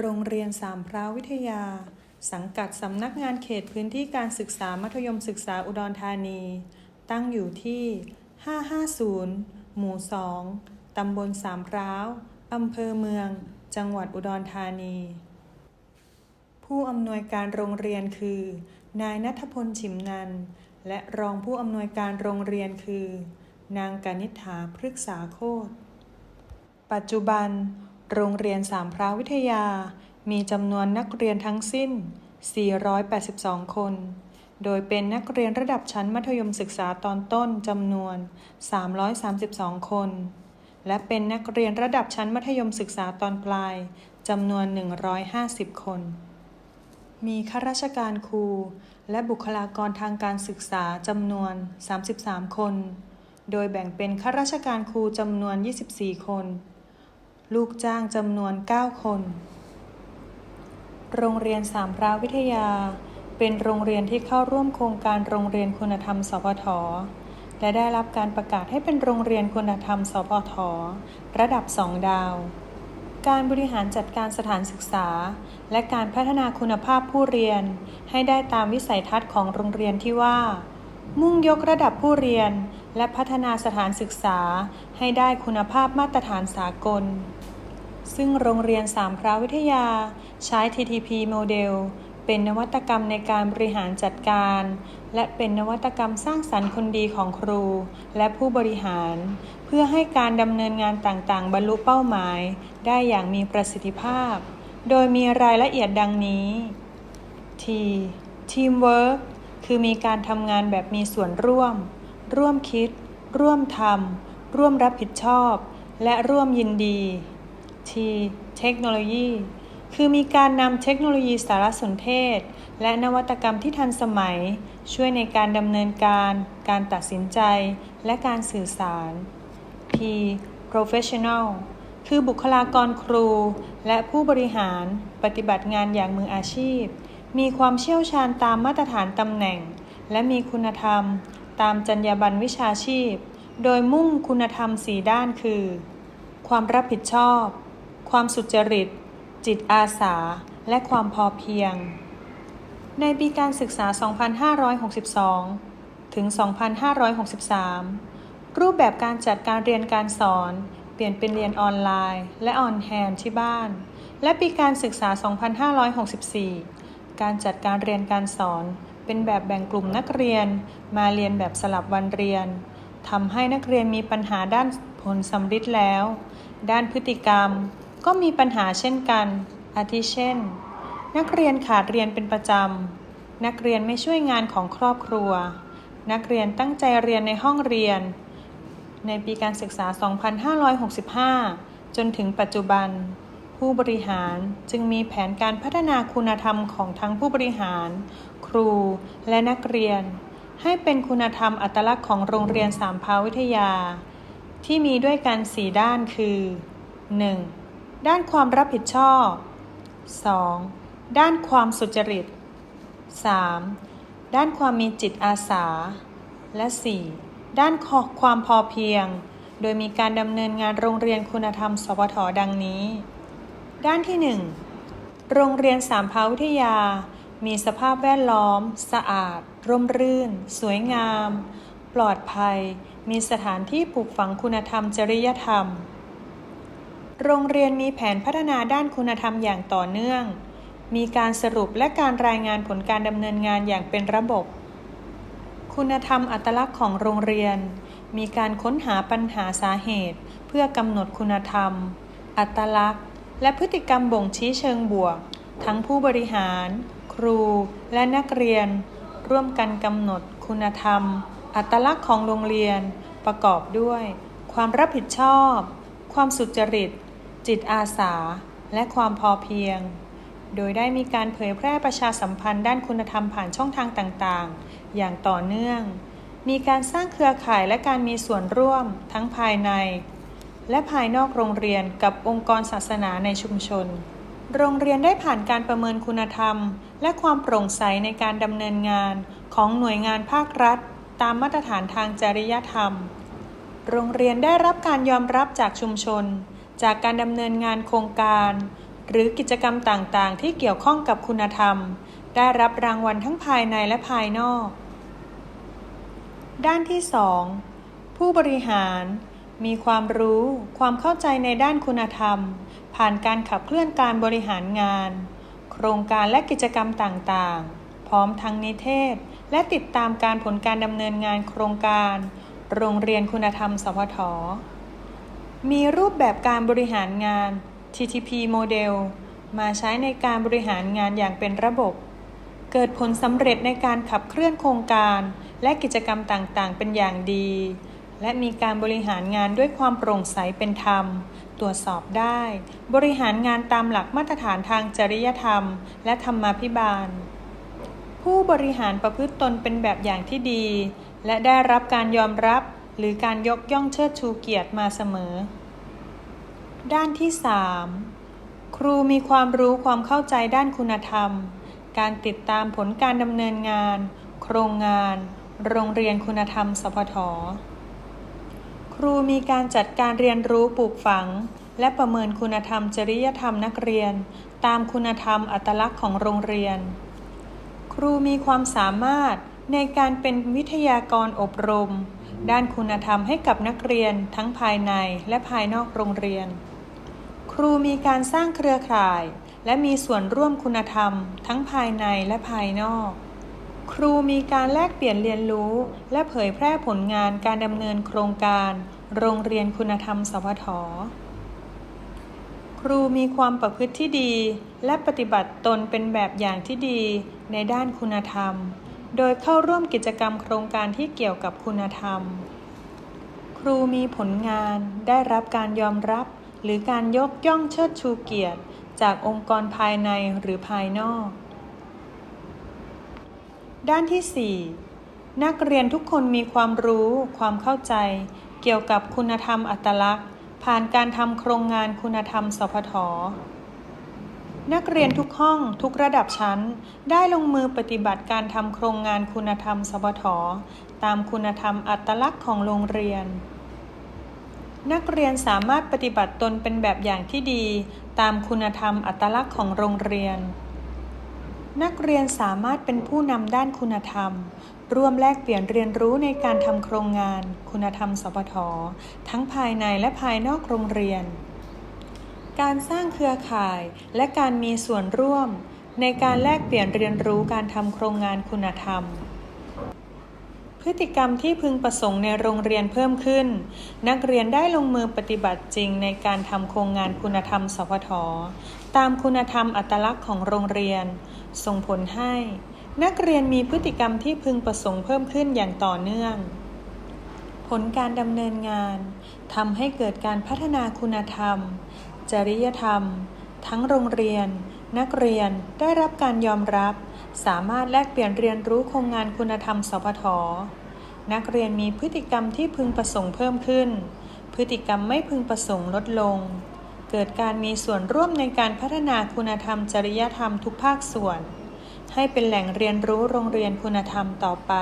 โรงเรียนสามพร้าววิทยา สังกัดสำนักงานเขตพื้นที่การศึกษามัธยมศึกษาอุดรธานี ตั้งอยู่ที่ 550 หมู่ 2 ตำบลสามพร้าวอำเภอเมือง จังหวัดอุดรธานี ผู้อำนวยการโรงเรียนคือ นายนัทพลฉิมนัน และรองผู้อำนวยการโรงเรียนคือ นางกนิษฐาพฤกษาโคตรปัจจุบัน โรงเรียนสามพร้าววิทยา มีจำนวนนักเรียนทั้งสิ้น 482 คน โดยเป็นนักเรียนระดับชั้นมัธยมศึกษาตอนต้นจำนวน 332 คน และเป็นนักเรียนระดับชั้นมัธยมศึกษาตอนปลายจำนวน 150 คน มีข้าราชการครู และบุคลากรทางการศึกษาจำนวน 33 คน โดยแบ่งเป็นข้าราชการครูจำนวน 24 คน ลูกจ้างจำนวน 9 คน โรงเรียนสามพร้าววิทยา เป็นโรงเรียนที่เข้าร่วมโครงการโรงเรียนคุณธรรม สพท และได้รับการประกาศให้เป็นโรงเรียนคุณธรรม สพท ระดับ2ดาว การบริหารจัดการสถานศึกษา และการพัฒนาคุณภาพผู้เรียน ให้ได้ตามวิสัยทัศน์ของโรงเรียนที่ว่า มุ่งยกระดับผู้เรียน และพัฒนาสถานศึกษา ให้ได้คุณภาพมาตรฐานสากล ซึ่งโรงเรียนสามพร้าววิทยาใช้ TTP โมเดล เป็นนวัตกรรมในการบริหารจัดการ และเป็นนวัตกรรมสร้างสรรค์คนดีของครู และผู้บริหาร เพื่อให้การดำเนินงานต่างๆ บรรลุเป้าหมาย ได้อย่างมีประสิทธิภาพ โดยมีรายละเอียดดังนี้ T Teamwork คือมีการทำงานแบบมีส่วนร่วม ร่วมคิด ร่วมทำร่วมรับผิดชอบ และร่วมยินดี T เทคโนโลยี คือมีการนำเทคโนโลยีสารสนเทศ และนวัตกรรมที่ทันสมัย ช่วยในการดำเนินการ การตัดสินใจ และการสื่อสาร P professional คือบุคลากรครู และผู้บริหารปฏิบัติงานอย่างมืออาชีพ มีความเชี่ยวชาญตามมาตรฐานตำแหน่ง และมีคุณธรรม ตามจรรยาบรรณวิชาชีพ โดยมุ่งคุณธรรมสีด้านคือ ความรับผิดชอบ ความสุจริต จิตอาสา และความพอเพียง ในปีการศึกษา 2562 ถึง 2563 รูปแบบการจัดการเรียนการสอน เปลี่ยนเป็นเรียนออนไลน์ และออนแฮนที่บ้าน และปีการศึกษา 2564 การจัดการเรียนการสอน เป็นแบบแบ่งกลุ่มนักเรียน มาเรียนแบบสลับวันเรียนทำให้นักเรียนมีปัญหาด้านผลสำฤทธิ์แล้ว ด้านพฤติกรรม ก็มีปัญหาเช่นกัน อาทิเช่น นักเรียนขาดเรียนเป็นประจำ นักเรียนไม่ช่วยงานของครอบครัว นักเรียนตั้งใจเรียนในห้องเรียน ในปีการศึกษา 2565 จนถึงปัจจุบัน ผู้บริหารจึงมีแผนการพัฒนาคุณธรรมของทั้งผู้บริหาร ครูและนักเรียน ให้เป็นคุณธรรมอัตลักษณ์ของโรงเรียนสามพาวิทยา ที่มีด้วยกันสี่ด้านคือ 1. ด้านความรับผิดชอบ 2. ด้านความสุจริต 3. ด้านความมีจิตอาสา และ 4. ด้านขอความพอเพียง โดยมีการดำเนินงานโรงเรียนคุณธรรมสพทดังนี้ ด้านที่ 1 โรงเรียนสามพาวิทยา มีสภาพแวดล้อม สะอาด ร่มรื่น สวยงาม ปลอดภัย มีสถานที่ปลูกฝังคุณธรรมจริยธรรม โรงเรียนมีแผนพัฒนาด้านคุณธรรมอย่างต่อเนื่อง มีการสรุปและการรายงานผลการดำเนินงานอย่างเป็นระบบ คุณธรรมอัตลักษณ์ของโรงเรียน มีการค้นหาปัญหาสาเหตุ เพื่อกำหนดคุณธรรม อัตลักษณ์ และพฤติกรรมบ่งชี้เชิงบวก ทั้งผู้บริหาร ครู และนักเรียน ร่วมกันกำหนดคุณธรรม อัตลักษณ์ของโรงเรียน ประกอบด้วย ความรับผิดชอบ ความสุจริต จิตอาสา และความพอเพียง โดยได้มีการเผยแพร่ประชาสัมพันธ์ด้านคุณธรรมผ่านช่องทางต่างๆ อย่างต่อเนื่อง มีการสร้างเครือข่ายและการมีส่วนร่วมทั้งภายใน และภายนอกโรงเรียนกับองค์กรศาสนาในชุมชน โรงเรียนได้ผ่านการประเมินคุณธรรม และความโปร่งใสในการดำเนินงานของหน่วยงานภาครัฐ ตามมาตรฐานทางจริยธรรม โรงเรียนได้รับการยอมรับจากชุมชน จากการดำเนินงานโครงการ หรือกิจกรรมต่างๆ ที่เกี่ยวข้องกับคุณธรรม ได้รับรางวัลทั้งภายในและภายนอก ด้านที่ 2 ผู้บริหาร มีความรู้ ความเข้าใจในด้านคุณธรรม ผ่านการขับเคลื่อนการบริหารงาน โครงการและกิจกรรมต่างๆ พร้อมทั้งนิเทศ และติดตามการผลการดำเนินงานโครงการ โรงเรียนคุณธรรมสพท มีรูปแบบการบริหารงาน TTP โมเดลมาใช้ในการบริหารงานอย่างเป็นระบบ เกิดผลสำเร็จในการขับเคลื่อนโครงการ และกิจกรรมต่างๆ เป็นอย่างดี และมีการบริหารงานด้วยความโปร่งใสเป็นธรรม ตรวจสอบได้ บริหารงานตามหลักมาตรฐานทางจริยธรรม และธรรมาภิบาล ผู้บริหารประพฤติตนเป็นแบบอย่างที่ดี และได้รับการยอมรับ หรือการยกย่องเชิดชูเกียรติมาเสมอ ด้านที่ 3 ครูมีความรู้ความเข้าใจด้านคุณธรรม การติดตามผลการดำเนินงาน โครงงาน โรงเรียนคุณธรรมสพทครูมีการจัดการเรียนรู้ปลูกฝัง และประเมินคุณธรรมจริยธรรมนักเรียน ตามคุณธรรมอัตลักษณ์ของโรงเรียน ครูมีความสามารถในการเป็นวิทยากรอบรม ด้านคุณธรรมให้กับนักเรียนทั้งภายในและภายนอกโรงเรียน ครูมีการสร้างเครือข่าย และมีส่วนร่วมคุณธรรม ทั้งภายในและภายนอก ครูมีการแลกเปลี่ยนเรียนรู้ และเผยแพร่ผลงานการดำเนินโครงการ โรงเรียนคุณธรรมสพทครูมีความประพฤติที่ดี และปฏิบัติตนเป็นแบบอย่างที่ดีในด้านคุณธรรม โดยเข้าร่วมกิจกรรมโครงการที่เกี่ยวกับคุณธรรม ครูมีผลงานได้รับการยอมรับ หรือการยกย่องเชิดชูเกียรติ จากองค์กรภายในหรือภายนอก ด้านที่ 4 นักเรียนทุกคนมีความรู้ ความเข้าใจ เกี่ยวกับคุณธรรมอัตลักษณ์ ผ่านการทำโครงงานคุณธรรมสพท นักเรียนทุกห้องทุกระดับชั้น ได้ลงมือปฏิบัติการทำโครงงานคุณธรรมสพทตามคุณธรรมอัตลักษณ์ของโรงเรียน นักเรียนสามารถปฏิบัติตนเป็นแบบอย่างที่ดี ตามคุณธรรมอัตลักษณ์ของโรงเรียน นักเรียนสามารถเป็นผู้นำด้านคุณธรรม ร่วมแลกเปลี่ยนเรียนรู้ในการทำโครงงาน คุณธรรมสพททั้งภายในและภายนอกโรงเรียน การสร้างเครือข่ายและการมีส่วนร่วม ในการแลกเปลี่ยนเรียนรู้การทำโครงงานคุณธรรม พฤติกรรมที่พึงประสงค์ในโรงเรียนเพิ่มขึ้น นักเรียนได้ลงมือปฏิบัติจริงในการทำโครงงานคุณธรรมสพทตามคุณธรรมอัตลักษณ์ของโรงเรียน ส่งผลให้ นักเรียนมีพฤติกรรมที่พึงประสงค์เพิ่มขึ้นอย่างต่อเนื่องผลการดำเนินงานทำให้เกิดการพัฒนาคุณธรรม จริยธรรม ทั้งโรงเรียน นักเรียนได้รับการยอมรับ สามารถแลกเปลี่ยนเรียนรู้โครงงานคุณธรรมสพทนักเรียนมีพฤติกรรมที่พึงประสงค์เพิ่มขึ้น พฤติกรรมไม่พึงประสงค์ลดลง เกิดการมีส่วนร่วมในการพัฒนาคุณธรรม จริยธรรมทุกภาคส่วน ให้เป็นแหล่งเรียนรู้โรงเรียนคุณธรรมต่อไป